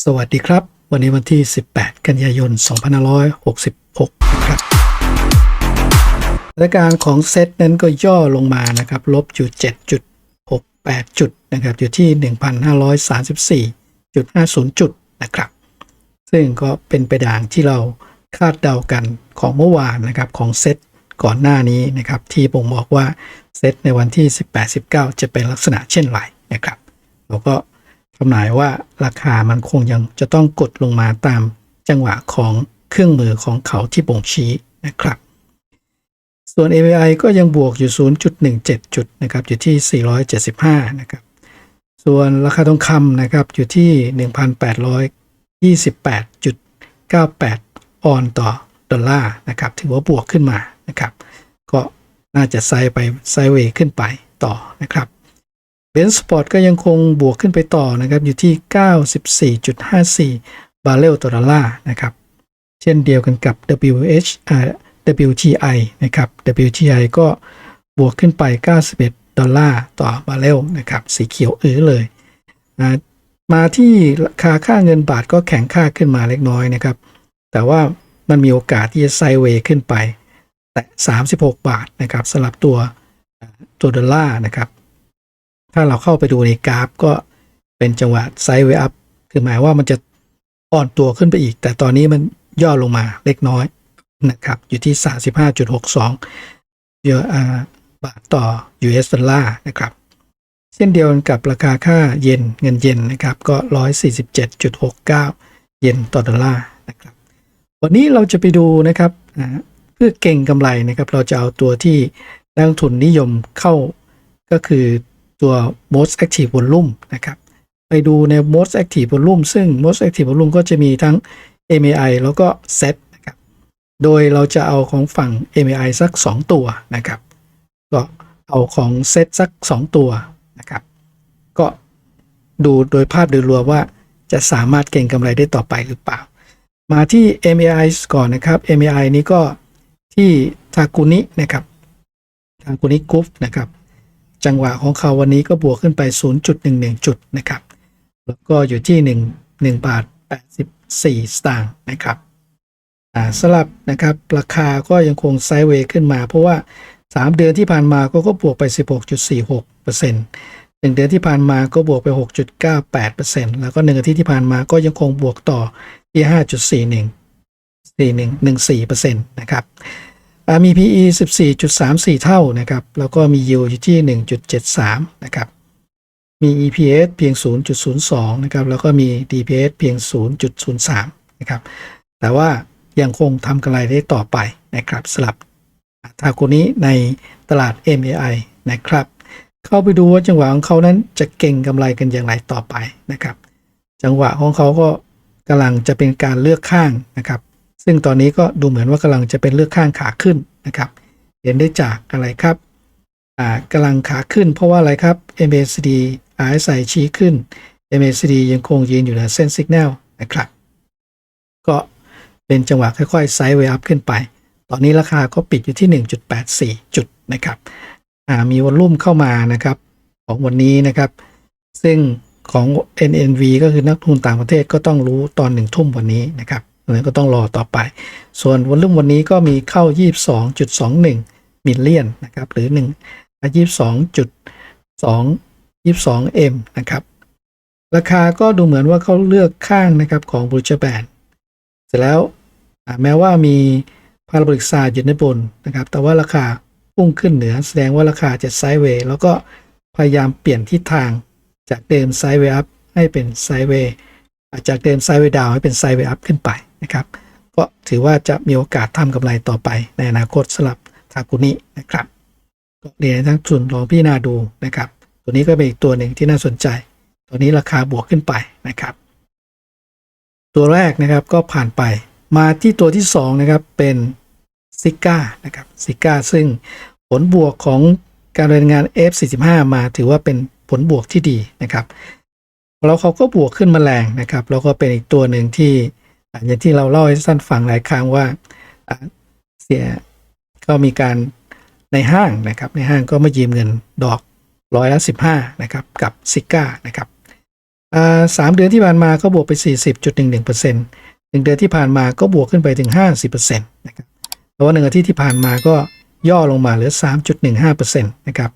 สวัสดีครับ วันนี้วันที่ 18 กันยายน 2566นะครับสถานการณ์ของเซตนั้นก็ย่อลงมานะครับ ลบอยู่ 7.68 จุดนะครับ อยู่ที่ 1,534.50 จุดนะครับ ซึ่งก็เป็นไปดังที่เราคาดเดากันของเมื่อวานนะครับ ของเซตก่อนหน้านี้นะครับ ที่ผมบอกว่าเซตในวันที่ 18-19 จะเป็นลักษณะเช่นไรนะครับ เราก็ ทำนายว่าราคามันคงยังจะต้องกดลงมาตามจังหวะของเครื่องมือของเขาที่บ่งชี้นะครับ ส่วน API ก็ยังบวกอยู่ 0.17 จุดนะครับอยู่ที่ 475 นะครับ ส่วนราคาทองคำนะครับอยู่ที่ 1,828.98 ออนต่อดอลลาร์นะครับถือว่าบวกขึ้นมานะครับ ก็น่าจะไซไปไซเวย์ขึ้นไปต่อนะครับ เบนสปอร์ตก็ยังคงบวกขึ้นไปต่อนะครับอยู่ที่ 94.54 บาร์เรลต่อดอลลาร์นะครับ เช่นเดียวกันกับ WH WTI นะครับ WTI ก็บวกขึ้นไป 91 ดอลลาร์ต่อบาร์เรลนะครับ สีเขียวอื้อเลย มาที่ราคาค่าเงินบาทก็แข็งค่าขึ้นมาเล็กน้อยนะครับ แต่ว่ามันมีโอกาสที่จะไซเวย์ขึ้นไป แต่ 36 บาทนะครับสำหรับตัวตัวดอลลาร์นะครับ ถ้าเราเข้าไปดูในกราฟก็เป็นจังหวะไซด์เวอัพคือหมายว่ามันจะอ่อนตัวขึ้นไปอีก แต่ตอนนี้มันย่อลงมาเล็กน้อยนะครับ อยู่ที่ 35.62เยอะอ่าบาทต่อ US ดอลลาร์นะครับ เช่นเดียวกันกับราคาค่าเยนเงินเยนนะครับ ก็ 147.69 เยนต่อดอลลาร์นะครับ วันนี้เราจะไปดูนะครับเพื่อเก่งกำไรนะครับ เราจะเอาตัวที่นักลงทุนนิยมเข้าก็คือ ตัว most active volume นะครับ ไปดูใน most active volume ซึ่ง most active volume ก็จะมีทั้ง MAI แล้วก็ set นะครับ โดยเราจะเอาของฝั่ง MAI สัก 2 ตัวนะครับ ก็เอาของ set สัก 2 ตัวนะครับ ก็ดูโดยภาพโดยรวมว่าจะสามารถเก่งกำไรได้ต่อไปหรือเปล่า มาที่ MAI ก่อนนะครับ MAI นี้ก็ที่ทากุนินะครับทากุนิกรุ๊ปนะครับ จังหวะของเขาวันนี้ก็บวกขึ้นไป 0.11 จุดนะครับ แล้วก็อยู่ที่ 1 1 บาท 84 สตางค์นะครับอ่าสลับนะครับราคาก็ยังคงไซด์เวย์ขึ้นมา เพราะว่า 3 เดือนที่ผ่านมาก็ก็บวกไป 16.46%หนึ่งเดือนที่ผ่านมาก็บวกไป 6.98%แล้วก็หนึ่งอาทิตย์ที่ผ่านมาก็ยังคงบวกต่อที่ 5.41 4114%นะครับ มี PE 14.34 เท่านะครับ แล้วก็มี yield อยู่ที่ 1.73 นะครับ มี EPS เพียง 0.02 นะครับ แล้วก็มี DPS เพียง 0.03 นะครับ แต่ว่ายังคงทำกำไรได้ต่อไปนะครับสลับทาโกนี้ในตลาด MAI นะครับ เข้าไปดูว่าจังหวะของเขานั้นจะเก่งกำไรกันอย่างไรต่อไปนะครับ จังหวะของเขาก็กำลังจะเป็นการเลือกข้างนะครับ ซึ่งตอนนี้ก็ดูเหมือนว่ากำลังจะเป็นเลือกข้างขาขึ้นนะครับ เห็นได้จากอะไรครับอ่ากำลังขาขึ้นเพราะว่าอะไรครับ MACD RSI ชี้ขึ้น MACD ยังคงยืนอยู่ในเส้นสัญญาณนะครับ ก็เป็นจังหวะค่อยๆไซด์เวอัพขึ้นไป ตอนนี้ราคาก็ปิดอยู่ที่ 1.84 จุดนะครับอ่ามีวอลลุ่มเข้ามานะครับ ของวันนี้นะครับ ซึ่งของ NNV ก็คือนักทุนต่างประเทศก็ต้องรู้ตอนหนึ่งทุ่มวันนี้นะครับ นั้นก็ต้องรอต่อไป ส่วนวอลลุ่มวันนี้ก็มีเข้า 22.21 มิลเลียนนะครับ หรือ 1 22.2 22M นะครับ ราคาก็ดูเหมือนว่าเขาเลือกข้างนะครับของบรูชแบนเสร็จแล้วแม้ว่ามีพาราโบลิกซาอยู่ในบนนะครับ แต่ว่าราคาพุ่งขึ้นเหนือ แสดงว่าราคาจะไซด์เวย์แล้วก็พยายามเปลี่ยนทิศทางจากเดิมไซด์เวย์อัพให้เป็นไซด์เวย์จากเดิมไซด์เวย์ดาวให้เป็นไซด์เวย์อัพขึ้นไป นะครับ ก็ถือว่าจะมีโอกาสทำกำไรต่อไปในอนาคตสำหรับทากุนินะครับก็เรียนทั้งทุนลองพิจารณาดูนะครับ ตัวนี้ก็เป็นอีกตัวหนึ่งที่น่าสนใจ ตัวนี้ราคาบวกขึ้นไปนะครับ ตัวแรกนะครับก็ผ่านไปมาที่ตัวที่สองนะครับเป็นซิก้านะครับซิก้าซึ่งผลบวกของการรายงาน F45 มาถือว่าเป็นผลบวกที่ดีนะครับแล้วเขาก็บวกขึ้นมาแรงนะครับ แล้วก็เป็นอีกตัวหนึ่งที่ อย่างที่เราเล่าให้ท่านฟังหลายครั้งว่าเสียก็มีการในห้างนะครับ ในห้างก็มายืมเงินดอกร้อยละสิบห้านะครับกับซิก้านะครับสามเดือนที่ผ่านมาก็บวกไป 40.11%เหนึ่งเดือนที่ผ่านมาก็บวกขึ้นไปถึง 50%นะครับแต่ว่าหนึ่งอาทิตย์ที่ผ่านมาก็ย่อลงมาเหลือ 3.15%นะครับ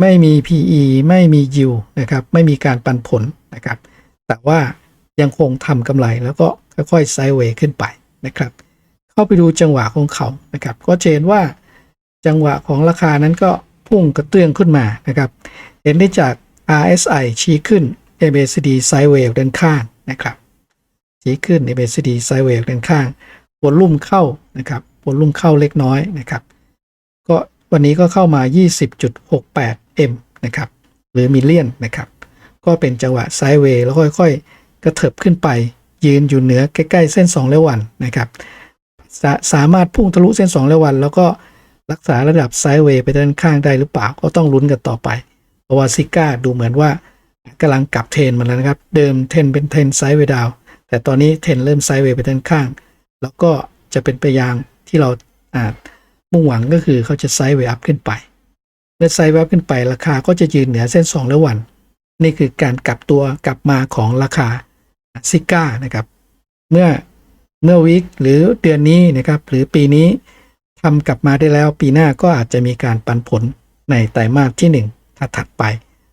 ไม่มี PE ไม่มี yield นะครับไม่มีการปันผลนะครับแต่ว่ายังคงทำกำไรแล้วก็ ค่อยๆไซด์เวย์ขึ้นไปนะครับ เข้าไปดูจังหวะของเขานะครับ ก็เห็นว่าจังหวะของราคานั้นก็พุ่งกระเตื้องขึ้นมานะครับ เห็นได้จาก RSI ชี้ขึ้น MACD ไซด์เวย์ด้านข้างนะครับ ชี้ขึ้น MACD ไซด์เวย์ด้านข้างวอลลุ่มเข้านะครับวอลลุ่มเข้าเล็กน้อยนะครับ ก็วันนี้ก็เข้ามา 20.68 M นะครับ หรือมิลเลียนนะครับ ก็เป็นจังหวะไซด์เวย์แล้วค่อยๆ กระเถิบขึ้นไป ยืนอยู่เหนือใกล้ๆเส้น2เลขวันนะครับสาสามารถพุ่งทะลุเส้น2เลขวัน แล้วก็รักษาระดับไซด์เวย์ไปด้านข้างได้หรือเปล่าก็ต้องลุ้นกันต่อไป เพราะว่าซิก้าดูเหมือนว่ากำลังกลับเทรนมาแล้วนะครับ เดิมเทรนเป็นเทรนไซด์เวย์ดาวแต่ตอนนี้เทรนเริ่มไซด์เวย์ไปด้านข้าง แล้วก็จะเป็นไปยางที่เราอาจมุ่งหวังก็คือเขาจะไซด์เวย์อัพขึ้นไปเมื่อไซด์เวย์อัพขึ้นไปราคาก็จะยืนเหนือเส้น 2 และวัน นี่คือการกลับตัวกลับมาของราคา ซิก้านะครับ เมื่อเมื่อวิกหรือเดือนนี้นะครับหรือปีนี้ทำกลับมาได้แล้วปีหน้าก็อาจจะมีการปันผลในไตรมาสที่ 1 ถ้าถัดไป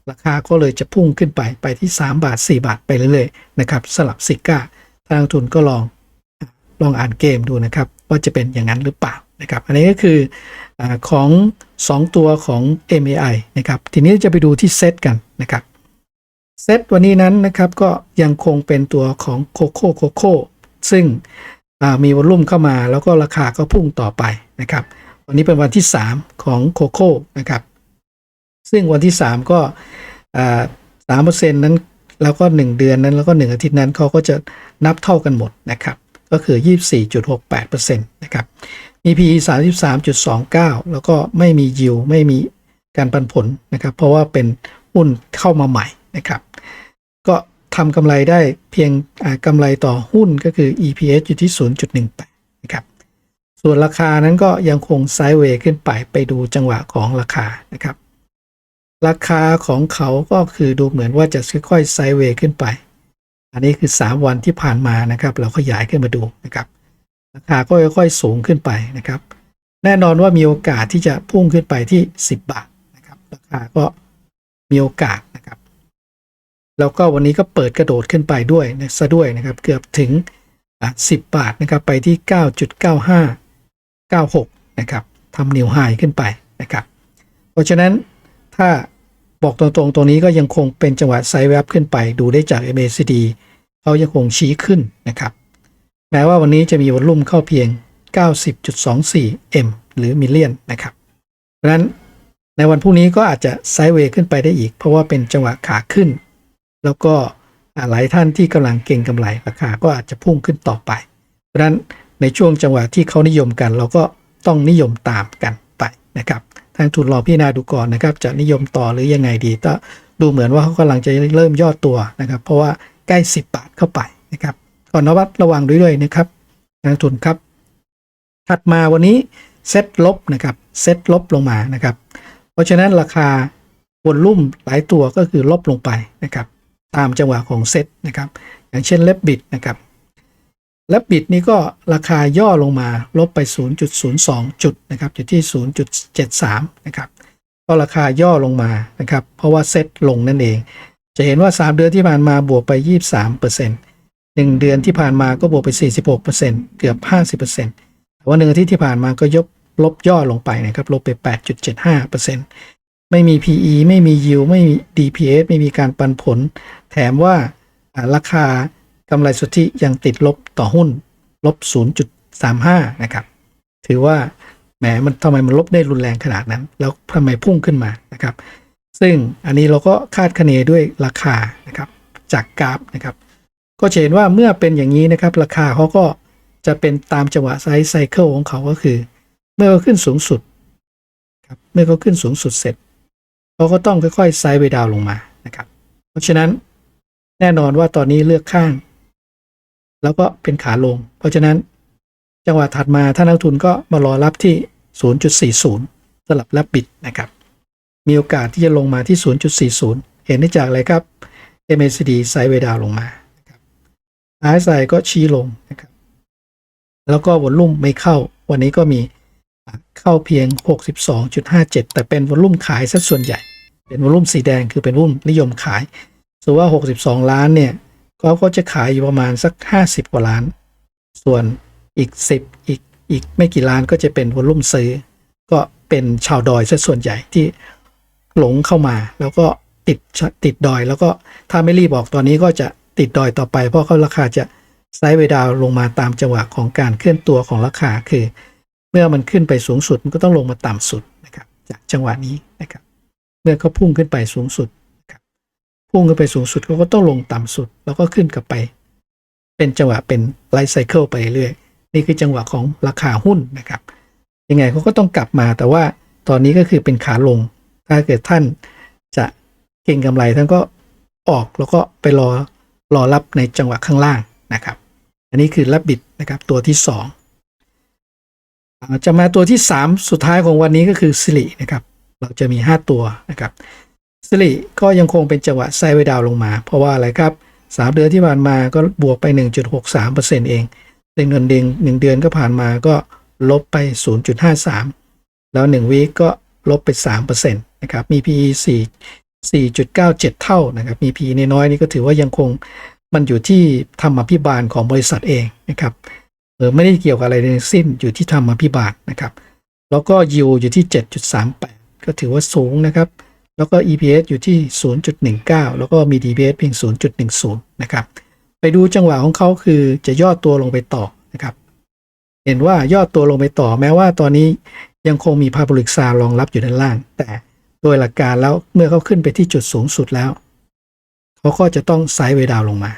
ราคาก็เลยจะพุ่งขึ้นไปไปที่ 3 บาท 4 บาทไปเรื่อยๆนะครับสลับซิก้าทางทุนก็ลองลองอ่านเกมดูนะครับว่าจะเป็นอย่างนั้นหรือเปล่านะครับ อันนี้ก็คืออของ 2 ตัวของ MAI นะครับ ทีนี้จะไปดูที่เซตกันนะครับ เซตวันนี้นั้นนะครับก็ยังคงเป็นตัวของโคโค่โคโค่ซึ่งมีวอลุ่มเข้ามาแล้วก็ราคาก็พุ่งต่อไปนะครับ วันนี้เป็นวันที่ 3 ของโคโค่นะครับ ซึ่งวันที่ 3 ก็สามเปอร์เซ็นต์นั้นแล้วก็ 1 เดือนนั้นแล้วก็ 1 อาทิตย์นั้นเขาก็จะนับเท่ากันหมดนะครับ ก็คือ 24.68%นะครับ มี PE 33.29 แล้วก็ไม่มี yield ไม่มีการปันผลนะครับ เพราะว่าเป็นหุ้นเข้ามาใหม่นะครับ ก็ทำกำไรได้เพียงกำไรต่อหุ้นก็คือ EPS อยู่ที่ 0.18 นะครับ ส่วนราคานั้นก็ยังคงไซด์เวย์ขึ้นไปไปดูจังหวะของราคานะครับ ราคาของเขาก็คือดูเหมือนว่าจะค่อยๆไซด์เวย์ขึ้นไป อันนี้คือ 3 วันที่ผ่านมานะครับ เราขยายขึ้นมาดูนะครับ ราคาก็ค่อยๆสูงขึ้นไปนะครับ แน่นอนว่ามีโอกาสที่จะพุ่งขึ้นไปที่ 10 บาทนะครับ ราคาก็มีโอกาสนะครับ แล้วก็วันนี้ก็เปิดกระโดดขึ้นไปด้วยนะซะด้วยนะครับ เกือบถึง 10 บาทนะครับ ไปที่ 9.95 96 นะครับทำนิวไฮขึ้นไปนะครับ เพราะฉะนั้นถ้าบอกตรงๆตรงนี้ก็ยังคงเป็นจังหวะไซด์แวบขึ้นไป ดูได้จาก MACD เขายังคงชี้ขึ้นนะครับ แม้ว่าวันนี้จะมีวอลลุ่มเข้าเพียง 90.24 M หรือมิลเลียนนะครับเพราะฉะนั้นในวันพรุ่งนี้ก็อาจจะไซด์เวย์ขึ้นไปได้อีก เพราะว่าเป็นจังหวะขาขึ้น แล้วก็หลายท่านที่กำลังเก็งกำไรราคาก็อาจจะพุ่งขึ้นต่อไปเพราะนั้นในช่วงจังหวะที่เขานิยมกัน เราก็ต้องนิยมตามกันไปนะครับทางทุนรอพี่นาดูก่อนนะครับ จะนิยมต่อหรือยังไงดีก็ดูเหมือนว่าเขากำลังจะเริ่มย่อตัวนะครับ เพราะว่าใกล้ 10 บาทเข้าไปนะครับก่อนนวัดระวังด้วยนะครับนักทุนครับ ถัดมาวันนี้เซ็ตลบนะครับเซ็ตลบลงมานะครับ เพราะฉะนั้นราคาวอลุ่มหลายตัวก็คือลบลงไปนะครับ ตามจังหวะของเซ็ตนะครับ อย่างเช่นเลบบิดนะครับเลบบิดนี้ก็ราคาย่อลงมาลบไป 0.02 จุดนะครับอยู่ที่ 0.73 นะครับ ก็ราคาย่อลงมานะครับ เพราะว่าเซ็ตลงนั่นเอง จะเห็นว่า 3 เดือนที่ผ่านมาบวกไป 23%เหนึ่งเดือนที่ผ่านมาก็บวกไป 46%เกือบ 50%แต่ว่าหนึ่งอาทิตย์ที่ผ่านมาก็ยกลบย่อลงไปนะครับ ลบไป 8.75% ไม่มี PE ไม่มี yield ไม่มี DPS ไม่มีการปันผล แถมว่าราคากำไรสุทธิยังติดลบต่อหุ้น ลบ 0.35 นะครับ ถือว่าแหมมันทำไมมันลบได้รุนแรงขนาดนั้น แล้วทำไมพุ่งขึ้นมานะครับ ซึ่งอันนี้เราก็คาดคะเนด้วยราคานะครับจากกราฟนะครับ ก็เห็นว่าเมื่อเป็นอย่างนี้นะครับ ราคาเขาก็จะเป็นตามจังหวะไซส์ไซเคิลของเขาก็คือ เมื่อเขาขึ้นสูงสุดครับเมื่อเขาขึ้นสูงสุดเสร็จ เขาก็ต้องค่อยๆไซด์ไปดาวลงมานะครับ เพราะฉะนั้นแน่นอนว่าตอนนี้เลือกข้าง แล้วก็เป็นขาลง เพราะฉะนั้นจังหวะถัดมาถ้านักทุนก็มารอรับที่ 0.40 สลับรับบิดนะครับ มีโอกาสที่จะลงมาที่ 0.40 เห็นได้จากอะไรครับ MACD ไซด์เวดาวลงมานะครับ RSI ก็ชี้ลงนะครับ แล้วก็วอลลุ่มไม่เข้า วันนี้ก็มี เข้าเพียง 62.57 แต่เป็นวอลุ่มขายซะส่วนใหญ่ เป็นวอลุ่มสีแดงคือเป็นวอลุ่มนิยมขายส่วนว่า 62 ล้านเนี่ยก็ก็จะขายอยู่ประมาณสัก 50 กว่าล้าน ส่วนอีก 10 อีกอีกไม่กี่ล้านก็จะเป็นวอลุ่มซื้อ ก็เป็นชาวดอยซะส่วนใหญ่ที่หลงเข้ามา แล้วก็ติดติดดอย แล้วก็ถ้าไม่รีบบอกตอนนี้ก็จะติดดอยต่อไป เพราะเขาราคาจะไซด์เวดาวลงมาตามจังหวะของการเคลื่อนตัวของราคาคือ มื่อมันขึ้นไปสูงสุดมันก็ต้องลงมาต่ำสุดนะครับจากจังหวะนี้นะครับ เมื่อเขาพุ่งขึ้นไปสูงสุดนะครับพุ่งขึ้นไปสูงสุดเขาก็ต้องลงต่ำสุด แล้วก็ขึ้นกลับไป เป็นจังหวะเป็นไลฟ์ไซเคิลไปเรื่อยนี่คือจังหวะของราคาหุ้นนะครับ ยังไงเขาก็ต้องกลับมาแต่ว่าตอนนี้ก็คือเป็นขาลง ถ้าเกิดท่านจะเก่งกำไรท่านก็ออกแล้วก็ไปรอรอรับในจังหวะข้างล่างนะครับ อันนี้คือรับบิดนะครับตัวที่สอง จะมาตัวที่ 3 สุดท้ายของวันนี้ก็คือสิรินะครับ เราจะมี 5 ตัวนะครับสิริก็ยังคงเป็นจังหวะไซด์ไวดาวลงมา เพราะว่าอะไรครับ 3 เดือนที่ผ่านมาก็บวกไป 1.63%เองในเงินเดือนหนึ่งเดือนก็ผ่านมาก็ลบไป 0.53 แล้ว 1 วีก็ลบไป 3%นะครับ มี PE 4 4.97 เท่านะครับ มี PE น้อยๆนี่ก็ถือว่ายังคงมันอยู่ที่ธรรมพิบาลของบริษัทเองนะครับ เออไม่ได้เกี่ยวกับอะไรทั้งสิ้นอยู่ที่ธรรมพิบาลนะครับ แล้วก็ยิวอยู่ที่ 7.38 ก็ถือว่าสูงนะครับ แล้วก็ EPS อยู่ที่ 0.19 แล้วก็มี DPS เพียง 0.10 นะครับ ไปดูจังหวะของเขาคือจะย่อตัวลงไปต่อนะครับ เห็นว่าย่อตัวลงไปต่อแม้ว่าตอนนี้ยังคงมีพาบริกซารองรับอยู่ด้านล่าง แต่โดยหลักการแล้วเมื่อเขาขึ้นไปที่จุดสูงสุดแล้ว เขาก็จะต้องไซด์เวย์ดาวลงมา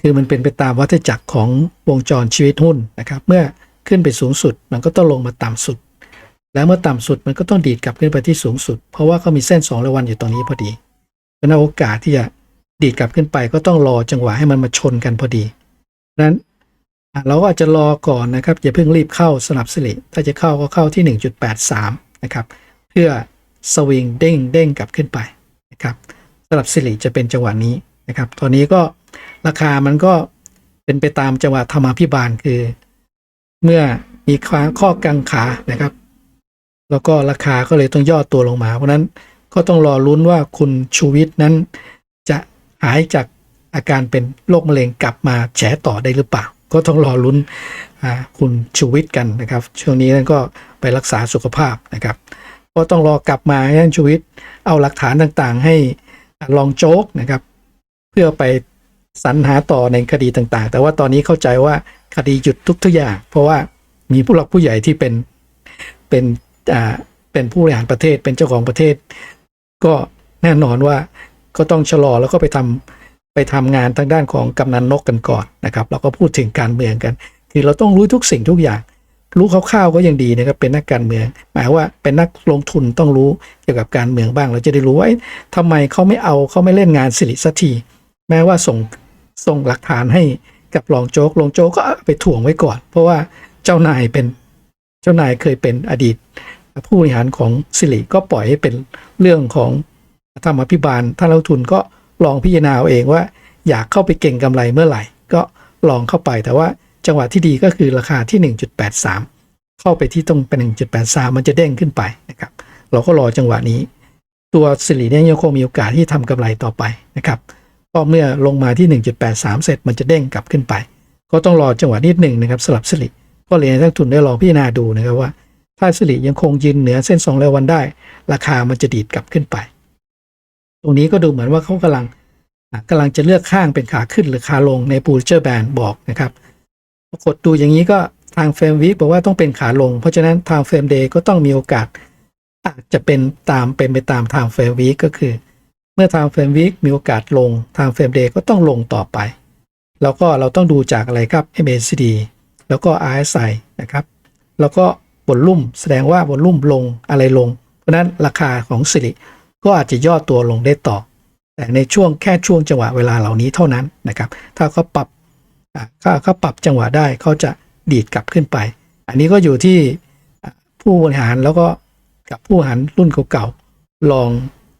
คือมันเป็นไปตามวัฏจักรของวงจรชีวิตหุ้นนะครับ เมื่อขึ้นไปสูงสุดมันก็ต้องลงมาต่ำสุด แล้วเมื่อต่ำสุดมันก็ต้องดีดกลับขึ้นไปที่สูงสุด เพราะว่าเขามีเส้น2ระวันอยู่ตรงนี้พอดีเพราะนั้นโอกาสที่จะดีดกลับขึ้นไปก็ต้องรอจังหวะให้มันมาชนกันพอดีนั้นเราก็อาจจะรอก่อนนะครับอย่าเพิ่งรีบเข้าสนับสิริถ้าจะเข้าก็เข้าที่ 1.83 นะครับ เพื่อสวิงเด้งเด้งกลับขึ้นไปนะครับสลับสิริจะเป็นจังหวะนี้นะครับ ตอนนี้ก็ ราคามันก็เป็นไปตามจังหวะธรรมาภิบาลคือ เมื่อมีข้อกังขานะครับ แล้วก็ราคาก็เลยต้องย่อตัวลงมา เพราะนั้นก็ต้องรอลุ้นว่าคุณชูวิทย์นั้น จะหายจากอาการเป็นโรคมะเร็งกลับมาแฉต่อได้หรือเปล่า ก็ต้องรอลุ้นคุณชูวิทย์กันนะครับ ช่วงนี้นั้นก็ไปรักษาสุขภาพนะครับก็ต้องรอกลับมาให้ท่านชูวิทย์เอาหลักฐานต่างๆ ให้ลองโจ๊กนะครับ เพื่อไป สรรหาต่อในคดีต่างๆ แต่ว่าตอนนี้เข้าใจว่าคดีหยุดทุกทุกอย่าง เพราะว่ามีผู้หลักผู้ใหญ่ที่เป็นเป็นอ่าเป็นผู้บริหารประเทศเป็นเจ้าของประเทศ ก็แน่นอนว่าก็ต้องชะลอแล้วก็ไปทำไปทำงานทางด้านของกำนันนกกันก่อนนะครับแล้วก็พูดถึงการเมืองกัน คือเราต้องรู้ทุกสิ่งทุกอย่าง รู้คร่าวๆก็ยังดีนะครับเป็นนักการเมือง หมายว่าเป็นนักลงทุนต้องรู้เกี่ยวกับการเมืองบ้าง เราจะได้รู้ว่าทำไมเขาไม่เอาเขาไม่เล่นงานสิริสักที แม้ว่าส่งส่งหลักฐานให้กับรองโจ๊กรองโจ๊กก็ไปถ่วงไว้ก่อน เพราะว่าเจ้านายเป็นเจ้านายเคยเป็นอดีต ผู้บริหารของสิริก็ปล่อยให้เป็นเรื่องของธรรมพิบาลท่านลงทุนก็ลองพิจารณาเอาเองว่า อยากเข้าไปเก่งกำไรเมื่อไหร่ ก็ลองเข้าไปแต่ว่าจังหวะที่ดีก็คือราคาที่ 1.83 เข้าไปที่ตรงเป็น 1.83 มันจะเด้งขึ้นไปนะครับเราก็รอจังหวะนี้ ตัวสิริเนี่ยยังคงมีโอกาสที่ทำกำไรต่อไปนะครับ ก็เมื่อลงมาที่ 1.83 เสร็จมันจะเด้งกลับขึ้นไป ก็ต้องรอจังหวะนิดหนึ่งนะครับสลับสิริก็เลยให้นักทุนได้ลองพิจารณาดูนะครับว่า ถ้าสิริยังคงยืนเหนือเส้น2ราวันได้ ราคามันจะดีดกลับขึ้นไป ตรงนี้ก็ดูเหมือนว่าเขากำลังกำลังจะเลือกข้างเป็นขาขึ้นหรือขาลงในปูเจอร์แบนบอกนะครับปรากฏดูอย่างนี้ก็ทางเฟรมวีบอกว่าต้องเป็นขาลง เพราะฉะนั้นทางเฟรมเดย์ก็ต้องมีโอกาสอาจจะเป็นตามเป็นไปตามทางเฟรมวีก็คือ มื่อทางเฟรมวีมีโอกาสลงทางเฟรมเดย์ก็ต้องลงต่อไป แล้วก็เราต้องดูจากอะไรครับ MACD แล้วก็ RSI นะครับ แล้วก็บนลุ่มแสดงว่าบนลุ่มลงอะไรลง เพราะนั้นราคาของสิริก็อาจจะย่อตัวลงได้ต่อ แต่ในช่วงแค่ช่วงจังหวะเวลาเหล่านี้เท่านั้นนะครับ ถ้าเขาปรับถ้าเขาปรับจังหวะได้เขาจะดีดกลับขึ้นไป อันนี้ก็อยู่ที่ผู้บริหารแล้วก็กับผู้บริหารรุ่นเก่าๆลอง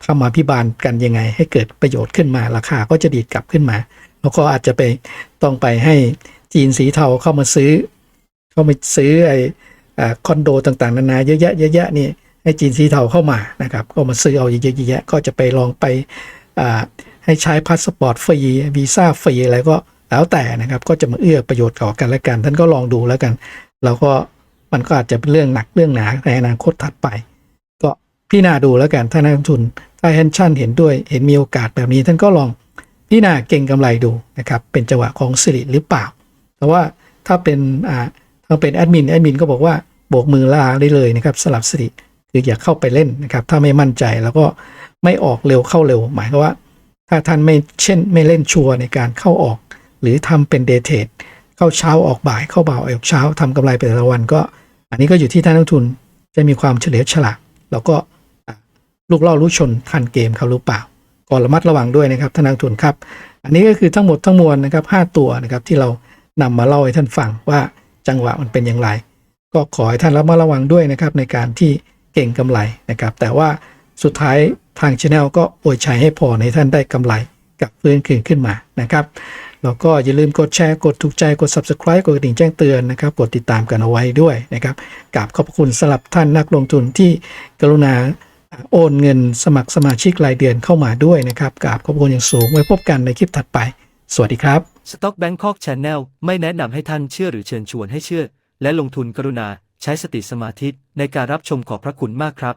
ทำมาพิบาลกันยังไง ให้เกิดประโยชน์ขึ้นมาราคาก็จะดีดกลับขึ้นมา แล้วก็อาจจะไปต้องไปให้จีนสีเทาเข้ามาซื้อ เข้ามาซื้อไอ้คอนโดต่างๆ นานาเยอะแยะเยอะแยะนี่ให้จีนสีเทาเข้ามานะครับก็มาซื้อเอาเยอะๆแยะๆก็จะไปลองไปให้ใช้พาสปอร์ตฟรีวีซ่าฟรีอะไรก็แล้วแต่นะครับก็จะมาเอื้อประโยชน์ต่อกันและกัน ท่านก็ลองดูแล้วกัน แล้วก็มันก็อาจจะเป็นเรื่องหนักเรื่องหนาในอนาคตถัดไป พี่นาดูแล้วกันถ้านักลงทุนถ้าแฮนชั่นเห็นด้วยเห็นมีโอกาสแบบนี้ ท่านก็ลองพี่นาเก่งกำไรดูนะครับเป็นจังหวะของสิริหรือเปล่า แต่ว่าถ้าเป็นอ่าถ้าเป็นแอดมินแอดมินก็บอกว่าโบกมือลาได้เลยนะครับสลับสิริคืออย่าเข้าไปเล่นนะครับถ้าไม่มั่นใจแล้วก็ไม่ออกเร็วเข้าเร็ว หมายความว่า ถ้าท่านไม่เช่นไม่เล่นชัวร์ในการเข้าออก หรือทำเป็นเดเทรดเข้าเช้าออกบ่ายเข้าบ่ายออกเช้าทำกำไรไปแต่ละวันก็ อันนี้ก็อยู่ที่ท่านนักลงทุนจะมีความเฉลียวฉลาดแล้วก็ ลูกล่อลูกชนทันเกมเขาหรือเปล่าก็ระมัดระวังด้วยนะครับท่านนักลงทุนครับ อันนี้ก็คือทั้งหมดทั้งมวลนะครับ5ตัวนะครับที่เรานำมาเล่าให้ท่านฟังว่าจังหวะมันเป็นอย่างไร ก็ขอให้ท่านระมัดระวังด้วยนะครับในการที่เก่งกำไรนะครับ แต่ว่าสุดท้ายทางช anel ก็อวยชัยให้พอในท่านได้กำไรกับฟื้นคืนขึ้นมานะครับแล้วก็อย่าลืมกดแชร์กดถูกใจกด subscribe กดกระดิ่งแจ้งเตือนนะครับกดติดตามกันเอาไว้ด้วยนะครับกราบขอบพระคุณสำหรับท่านนักลงทุนที่กรุณา โอนเงินสมัครสมาชิกรายเดือนเข้ามาด้วยนะครับกราบขอบคุณอย่างสูงไว้พบกันในคลิปถัดไป สวัสดีครับ Stock Bangkok Channel ไม่แนะนำให้ท่านเชื่อหรือเชิญชวนให้เชื่อ และลงทุนกรุณา ใช้สติสมาธิในการรับชมขอบพระคุณมากครับ